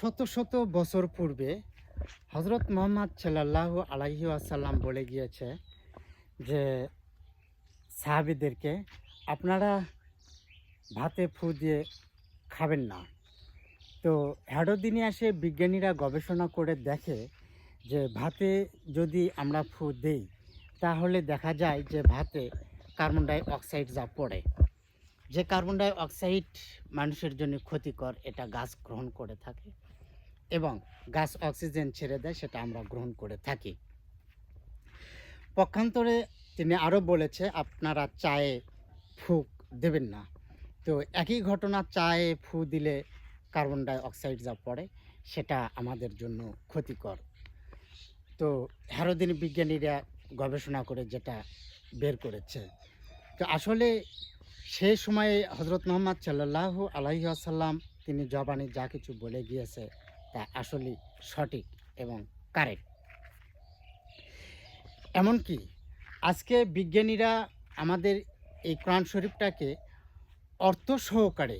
শত শত বছর পূর্বে হজরত মোহাম্মদ সাল্লাহ আলাইহি আসাল্লাম বলে গিয়েছে যে সাহাবিদেরকে, আপনারা ভাতে ফু দিয়ে খাবেন না। তো হ্যাডোদিনে আসে বিজ্ঞানীরা গবেষণা করে দেখে যে ভাতে যদি আমরা ফু দেই, তাহলে দেখা যায় যে ভাতে কার্বন ডাই অক্সাইড যা পড়ে। যে কার্বন ডাই অক্সাইড মানুষের জন্য ক্ষতিকর, এটা গাছ গ্রহণ করে থাকে। এবং গাছ অক্সিজেন ছেড়ে দেয়, সেটা আমরা গ্রহণ করে থাকি। পক্ষান্তরে তিনি আরও বলেছে, আপনারা চায়ে ফুক দেবেন না। তো একই ঘটনা, চায়ে ফু দিলে কার্বন ডাই অক্সাইড যা পড়ে, সেটা আমাদের জন্য ক্ষতিকর। তো হ্যারোদিন বিজ্ঞানীরা গবেষণা করে যেটা বের করেছে। তো আসলে সেই সময়ে হজরত মোহাম্মদ সাল্লাহ আলাইহি আসাল্লাম তিনি জবানে যা কিছু বলে গিয়েছে তা আসলে সঠিক এবং কারেক্ট। এমনকি আজকে বিজ্ঞানীরা আমাদের এই কোরআন শরীফটাকে অর্থ সহকারে,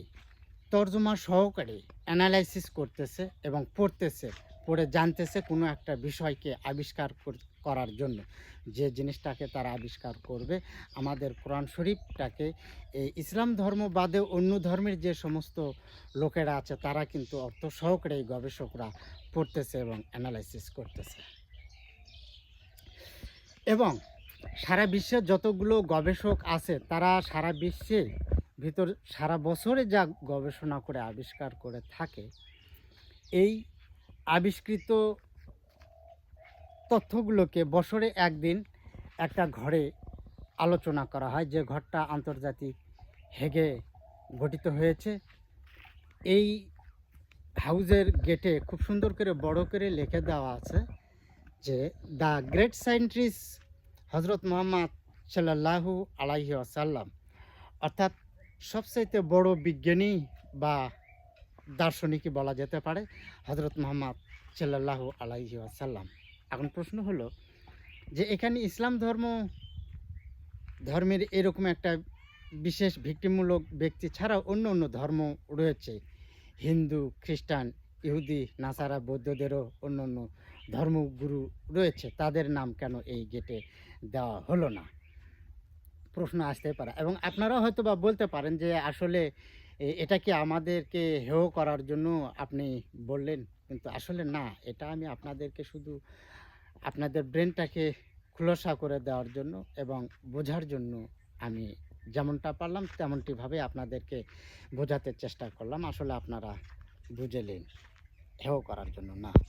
তর্জমা সহকারে অ্যানালাইসিস করতেছে এবং পড়তেছে। পড়ে জানতেছে কোনো একটা বিষয়কে আবিষ্কার কর- করার জন্য। যে জিনিসটাকে তারা আবিষ্কার করবে, আমাদের কোরআন শরীফটাকে, এই ইসলাম ধর্ম বাদে অন্য ধর্মের যে সমস্ত লোকেরা আছে, তারা কিন্তু অর্থ সহকারে এই গবেষকরা পড়তেছে এবং অ্যানালাইসিস করতেছে। এবং সারা বিশ্বে যতগুলো গবেষক আছে, তারা সারা বিশ্বে ভিতর, সারা বছরে যা গবেষণা করে, আবিষ্কার করে থাকে, এই আবিষ্কৃত তথ্যগুলোকে বছরে একদিন একটা ঘরে আলোচনা করা হয়। যে ঘরটা আন্তর্জাতিক হেগে গঠিত হয়েছে। এই হাউজের গেটে খুব সুন্দর করে, বড় করে লিখে দেওয়া আছে যে, দ্য গ্রেট সায়েন্টিস্ট হজরত মোহাম্মদ সাল্লাহু আলাইহি আসাল্লাম অর্থাৎ সবচাইতে বড় বিজ্ঞানী বা দার্শনিকই বলা যেতে পারে হজরত মোহাম্মদ সাল্লাহু আলাইহি আসাল্লাম এখন প্রশ্ন হলো যে এখানে ইসলাম ধর্ম, ধর্মের এরকম একটা বিশেষ ভিত্তিমূলক ব্যক্তি ছাড়াও অন্য অন্য ধর্ম রয়েছে। হিন্দু, খ্রিস্টান, ইহুদি, নাসারা, বৌদ্ধদেরও অন্য অন্য ধর্মগুরু রয়েছে। তাদের নাম কেন এই গেটে দেওয়া হলো না? প্রশ্ন আসতে পারে। এবং আপনারাও হয়তো বা বলতে পারেন যে আসলে এটা কি আমাদেরকে হেয় করার জন্য আপনি বললেন? কিন্তু আসলে না, এটা আমি আপনাদেরকে শুধু আপনাদের ব্রেনটাকে খুলসা করে দেওয়ার জন্য এবং বোঝার জন্য আমি যেমনটা পারলাম তেমনটিভাবে আপনাদেরকে বোঝাতে চেষ্টা করলাম। আসলে আপনারা বুঝেলেন হেও করার জন্য না।